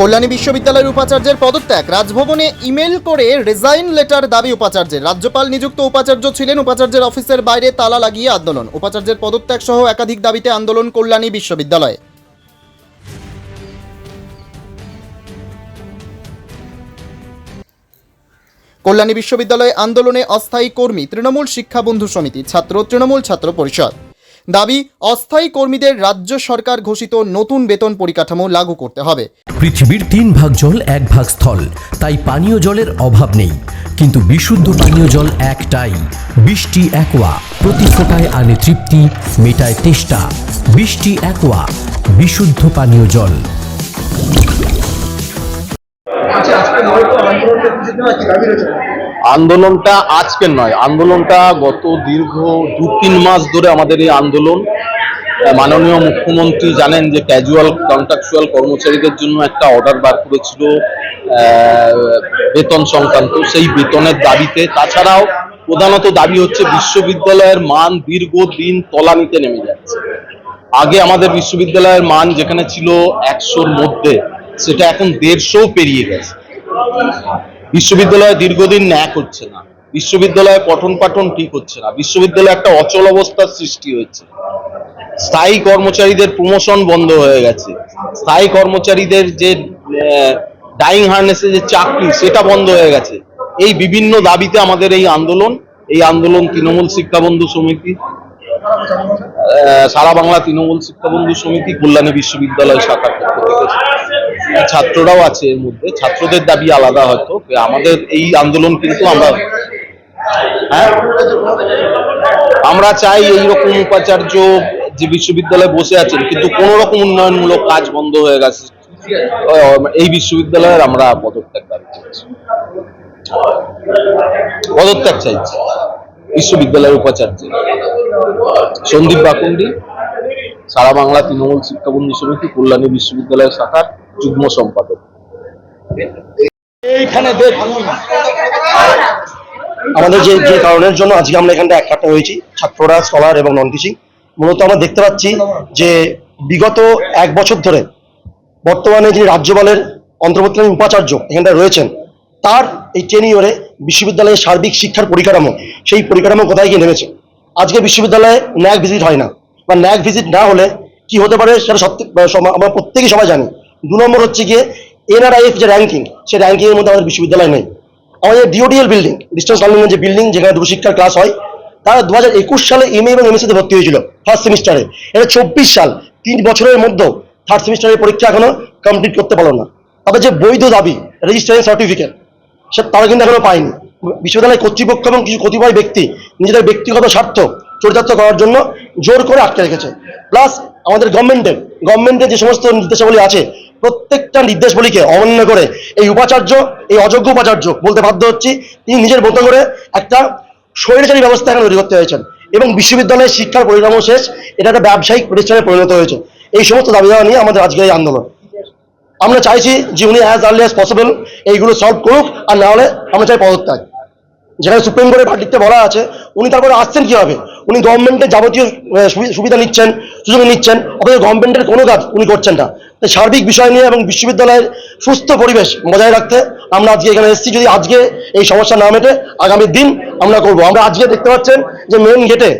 কল্যাণী বিশ্ববিদ্যালয়ের উপাচার্যের পদত্যাগ। রাজভবনে ইমেল করে রেজাইন লেটার দাবি উপাচার্যের। রাজ্যপাল নিযুক্ত উপাচার্য ছিলেন উপাচার্যের অফিসের বাইরে তালা লাগিয়ে আন্দোলন। উপাচার্যের পদত্যাগ সহ একাধিক দাবিতে আন্দোলন কল্যাণী বিশ্ববিদ্যালয়ে। কল্যাণী বিশ্ববিদ্যালয়ে আন্দোলনে অস্থায়ী কর্মী, তৃণমূল শিক্ষা বন্ধু সমিতি, ছাত্র, তৃণমূল ছাত্র পরিষদ। দাবি অস্থায়ী কর্মীদের রাজ্য সরকার ঘোষিত নতুন বেতন পরিকাঠামো লাগু করতে হবে। পৃথিবীর তিন ভাগ জল এক ভাগ স্থল। তাই পানীয় জলের অভাব নেই। কিন্তু বিশুদ্ধ পানীয় জল একটাই। বৃষ্টি একোয়া। প্রতি ফোটায় আনে তৃপ্তি মেটায় তেষ্টা। বৃষ্টি একোয়া। বিশুদ্ধ পানীয় জল। আন্দোলনটা আজকের নয়, আন্দোলনটা গত দীর্ঘ দু তিন মাস ধরে আমাদের এই আন্দোলন। মাননীয় মুখ্যমন্ত্রী জানেন যে ক্যাজুয়াল কন্ট্রাকচুয়াল কর্মচারীদের জন্য একটা অর্ডার বার করেছিল বেতন সংক্রান্ত। সেই বেতনের দাবিতে, তাছাড়াও প্রধানত দাবি হচ্ছে বিশ্ববিদ্যালয়ের মান দীর্ঘদিন তলানিতে নেমে যাচ্ছে। আগে আমাদের বিশ্ববিদ্যালয়ের মান যেখানে ছিল একশোর মধ্যে, সেটা এখন দেড়শো পেরিয়ে গেছে। বিশ্ববিদ্যালয়ে দীর্ঘদিন ন্যাক হচ্ছে না। বিশ্ববিদ্যালয়ে পঠন পাঠন ঠিক হচ্ছে না। বিশ্ববিদ্যালয়ে একটা অচল অবস্থার সৃষ্টি হয়েছে। স্থায়ী কর্মচারীদের প্রমোশন বন্ধ হয়ে গেছে। স্থায়ী কর্মচারীদের যে ডাইং হার্নেসে যে চাকরি, সেটা বন্ধ হয়ে গেছে। এই বিভিন্ন দাবিতে আমাদের এই আন্দোলন এই আন্দোলন তৃণমূল শিক্ষা বন্ধু সমিতি সারা বাংলা তৃণমূল শিক্ষা বন্ধু সমিতি, কল্যাণী বিশ্ববিদ্যালয় শাখার পক্ষ থেকে ছাত্ররাও আছে এর মধ্যে। ছাত্রদের দাবি আলাদা হয়তো। আমাদের এই আন্দোলন কিন্তু আমরা হ্যাঁ? আমরা চাই এইরকম উপাচার্য যে বিশ্ববিদ্যালয়ে বসে আছেন, কিন্তু কোন রকম উন্নয়নমূলক কাজ বন্ধ হয়ে গেছে। এই বিশ্ববিদ্যালয়ের আমরা পদত্যাগ দাবি করছি। পদত্যাগ চাইছি। বিশ্ববিদ্যালয়ের উপাচার্য। সন্দীপ বাকুন্ডি, সারা বাংলা তৃণমূল শিক্ষা বন্ধু সমিতি, কল্যাণী বিশ্ববিদ্যালয় শাখার যুগ্ম সম্পাদক। এইখানে দেখুন আমাদের যে যে কারণের জন্য আজকে আমরা এখানটা একসাথে হয়েছি ছাত্ররা স্কলার এবং নন টিচিং মূলত আমরা দেখতে পাচ্ছি যে বিগত এক বছর ধরে বর্তমানে যিনি রাজ্যপালের অন্তর্বর্তীকালীন উপাচার্য এখানটা রয়েছেন তার এই টেনিওরে বিশ্ববিদ্যালয়ের সার্বিক শিক্ষার পরিকাঠামো সেই পরিকাঠামো কোথায় গিয়ে নেমেছে? আজকে বিশ্ববিদ্যালয়ে ন্যাক ভিজিট হয় না। বা ন্যাক ভিজিট না হলে কি হতে পারে সেটা সত্যি আমরা প্রত্যেকেই সবাই জানি। দু নম্বর হচ্ছে গিয়ে এনআরআইএফ যে র্যাঙ্কিং সে র্যাঙ্কিং এর মধ্যে আমাদের বিশ্ববিদ্যালয় নেই। আমাদের ডিওডিএল বিল্ডিং ডিস্টেন্স লার্নিং যে বিল্ডিং যেখানে দূরশিক্ষার ক্লাস হয়, তারা দু হাজার একুশ সালে এম এবং এমএসিতে ভর্তি হয়েছিল ফার্স্ট সেমিস্টারে এটা চব্বিশ সাল, তিন বছরের মধ্যেও থার্ড সেমিস্টারের পরীক্ষা এখনও কমপ্লিট করতে পারল না। তাদের যে বৈধ দাবি রেজিস্ট্রেশন সার্টিফিকেট সে তারা কিন্তু এখনও পায়নি। বিশ্ববিদ্যালয় কর্তৃপক্ষ এবং কিছু কতিপয় ব্যক্তি নিজেদের ব্যক্তিগত স্বার্থ চরিতার্থ করার জন্য জোর করে আটকে রেখেছে। প্লাস আমাদের গভর্নমেন্টের গভর্নমেন্টের যে সমস্ত নির্দেশাবলী আছে প্রত্যেকটা নির্দেশাবলীকে অমান্য করে এই উপাচার্য, এই অযোগ্য উপাচার্য বলতে বাধ্য হচ্ছি, তিনি নিজের মতো করে একটা স্বৈরাচারী ব্যবস্থা এখানে তৈরি করতে হয়েছেন। এবং বিশ্ববিদ্যালয়ের শিক্ষার পরিণাম শেষ, এটা একটা ব্যবসায়িক প্রতিষ্ঠানে পরিণত হয়েছে। এই সমস্ত দাবি দাওয়া নিয়ে আমাদের আজকের এই আন্দোলন। আমরা চাইছি যে উনি অ্যাজ আর্লি অ্যাজ পসিবল এইগুলো সলভ করুক, আর না হলে আমরা চাই পদত্যাগ। যেখানে সুপ্রিম কোর্টের ভার্ডিক্টে বলা আছে, উনি তারপরে আসছেন কীভাবে? উনি গভর্নমেন্টের যাবতীয় সুবিধা নিচ্ছেন সুযোগ নিচ্ছেন, অথচ গভর্নমেন্টের কোনো কাজ উনি করছেন না। তাই সার্বিক বিষয় নিয়ে এবং বিশ্ববিদ্যালয়ের সুস্থ পরিবেশ বজায় রাখতে আমরা আজকে এখানে এসেছি। যদি আজকে এই সমস্যা না মেটে, আগামী দিন আমরা করব। আমরা আজকে দেখতে পাচ্ছেন যে মেন গেটে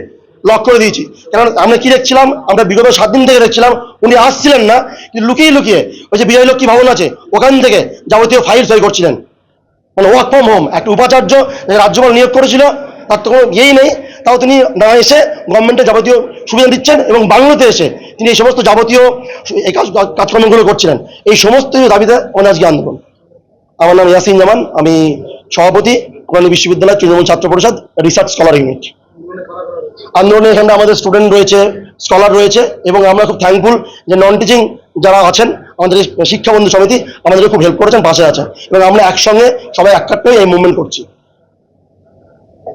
লক করে দিয়েছি। কারণ আমরা কি দেখছিলাম? আমরা বিগত সাত দিন থেকে দেখছিলাম উনি আসছিলেন না, কিন্তু লুকিয়ে লুকিয়ে ওই যে বিজয় লক্ষ্মী ভবন আছে, ওখান থেকে যাবতীয় ফাইল সই করছিলেন। মানে ওয়ার্ক ফ্রম হোম একটা উপাচার্য, রাজ্যপাল নিয়োগ করেছিল তার তো কোনো ইয়েই নেই। তাও তিনি না এসে গভর্নমেন্টের যাবতীয় সুবিধা দিচ্ছেন এবং বাংলাতে এসে তিনি এই সমস্ত যাবতীয় এই কাজ কাজকর্মগুলো করছিলেন। এই সমস্ত দাবিতে আজকে আন্দোলন। আমার নাম ইয়াসিন জামান, আমি সভাপতি কল্যাণী বিশ্ববিদ্যালয় তৃণমূল ছাত্র পরিষদ রিসার্চ স্কলার ইউনিট। আন্দোলনে এখানে আমাদের স্টুডেন্ট রয়েছে স্কলার রয়েছে এবং আমরা খুব থ্যাঙ্কফুল যে নন টিচিং যারা আছেন, আমাদের শিক্ষা বন্ধু সমিতি আমাদেরকে খুব হেল্প করেছেন, পাশে আছেন এবং আমরা একসঙ্গে সবাই হয়ে এই মুভমেন্ট করছি।